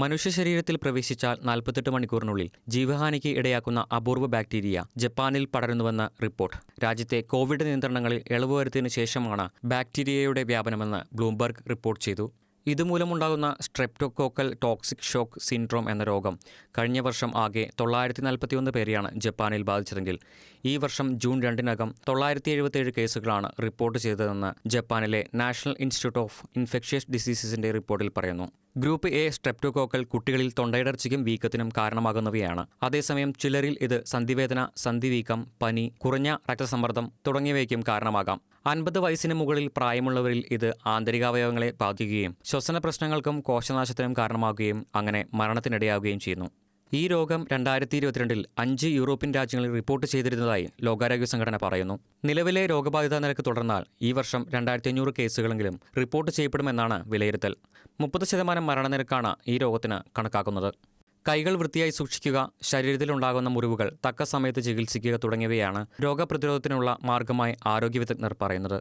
മനുഷ്യ ശരീരത്തിൽ പ്രവേശിച്ചാൽ നാൽപ്പത്തെട്ട് മണിക്കൂറിനുള്ളിൽ ജീവഹാനിക്ക് ഇടയാക്കുന്ന അപൂർവ ബാക്ടീരിയ ജപ്പാനിൽ പടരുന്നുവെന്ന റിപ്പോർട്ട്. രാജ്യത്തെ കോവിഡ് നിയന്ത്രണങ്ങളിൽ ഇളവ് വരുത്തിയതിനു ശേഷമാണ് ബാക്ടീരിയയുടെ വ്യാപനമെന്ന് ബ്ലൂംബർഗ് റിപ്പോർട്ട് ചെയ്തു. ഇതുമൂലമുണ്ടാകുന്ന സ്ട്രെപ്റ്റോകോക്കൽ ടോക്സിക് ഷോക്ക് സിൻഡ്രോം എന്ന രോഗം കഴിഞ്ഞ വർഷം ആകെ തൊള്ളായിരത്തി നാൽപ്പത്തിയൊന്ന് പേരെയാണ് ജപ്പാനിൽ ബാധിച്ചതെങ്കിൽ ഈ വർഷം ജൂൺ രണ്ടിനകം തൊള്ളായിരത്തി എഴുപത്തിയേഴ് കേസുകളാണ് റിപ്പോർട്ട് ചെയ്തതെന്ന് ജപ്പാനിലെ നാഷണൽ ഇൻസ്റ്റിറ്റ്യൂട്ട് ഓഫ് ഇൻഫെക്ഷ്യസ് ഡിസീസസിന്റെ റിപ്പോർട്ടിൽ പറയുന്നു. ഗ്രൂപ്പ് എ സ്ട്രെപ്റ്റോകോക്കൽ കുട്ടികളിൽ തൊണ്ടയിടർച്ചയ്ക്കും വീക്കത്തിനും കാരണമാകുന്നവയാണ്. അതേസമയം ചിലരിൽ ഇത് സന്ധിവേദന സന്ധിവീക്കം പനി കുറഞ്ഞ രക്തസമ്മർദ്ദം തുടങ്ങിയവയ്ക്കും കാരണമാകാം. അൻപത് വയസ്സിന് മുകളിൽ പ്രായമുള്ളവരിൽ ഇത് ആന്തരികാവയവങ്ങളെ ബാധിക്കുകയും ശ്വസന പ്രശ്നങ്ങൾക്കും കോശനാശത്തിനും കാരണമാകുകയും അങ്ങനെ മരണത്തിനിടയാവുകയും ചെയ്യുന്നു. ഈ രോഗം രണ്ടായിരത്തി ഇരുപത്തിരണ്ടിൽ അഞ്ച് യൂറോപ്യൻ രാജ്യങ്ങളിൽ റിപ്പോർട്ട് ചെയ്തിരുന്നതായി ലോകാരോഗ്യ സംഘടന പറയുന്നു. നിലവിലെ രോഗബാധിത നിരക്ക് തുടർന്നാൽ ഈ വർഷം രണ്ടായിരത്തി അഞ്ഞൂറ് കേസുകളെങ്കിലും റിപ്പോർട്ട് ചെയ്യപ്പെടുമെന്നാണ് വിലയിരുത്തൽ. മുപ്പത് ശതമാനം മരണനിരക്കാണ് ഈ രോഗത്തിന് കണക്കാക്കുന്നത്. കൈകൾ വൃത്തിയായി സൂക്ഷിക്കുക ശരീരത്തിലുണ്ടാകുന്ന മുറിവുകൾ തക്ക സമയത്ത് ചികിത്സിക്കുക തുടങ്ങിയവയാണ് രോഗപ്രതിരോധത്തിനുള്ള മാർഗമായി ആരോഗ്യ വിദഗ്ധർ പറയുന്നത്.